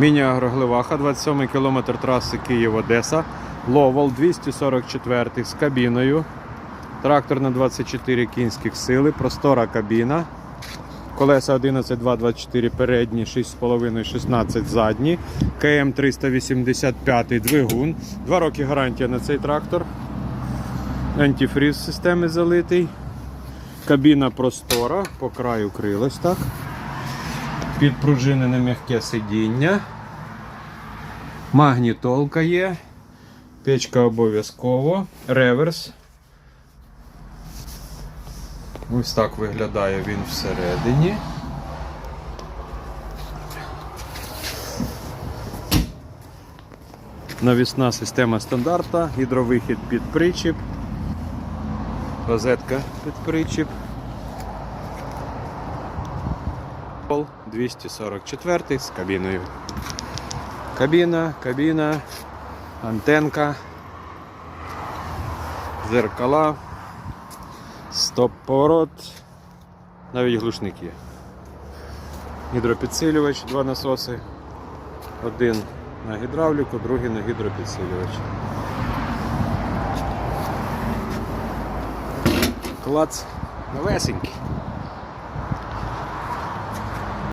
Міні-агрогливаха, 27 кілометр траси Київ-Одеса. Ловол 244 з кабіною. Трактор на 24 кінських сили, простора кабіна. Колеса 11,224 передні, 6,5, 16 задні. КМ 385 двигун. Два роки гарантія на цей трактор. Антифріз системи залитий. Кабіна простора, по краю крилось так. Підпружинене м'яке сидіння. Магнітолка є. Печка обов'язково. Реверс. Ось так виглядає він всередині. Навісна система стандарта, гідровихід під причіп, розетка під причіп. Пол 244 з кабіною. Кабіна, кабіна, антенка, зеркала, стоп-поворот, навіть глушник є. Гідропідсилювач, два насоси. Один на гідравліку, другий на гідропідсилювач. Клац новесенький.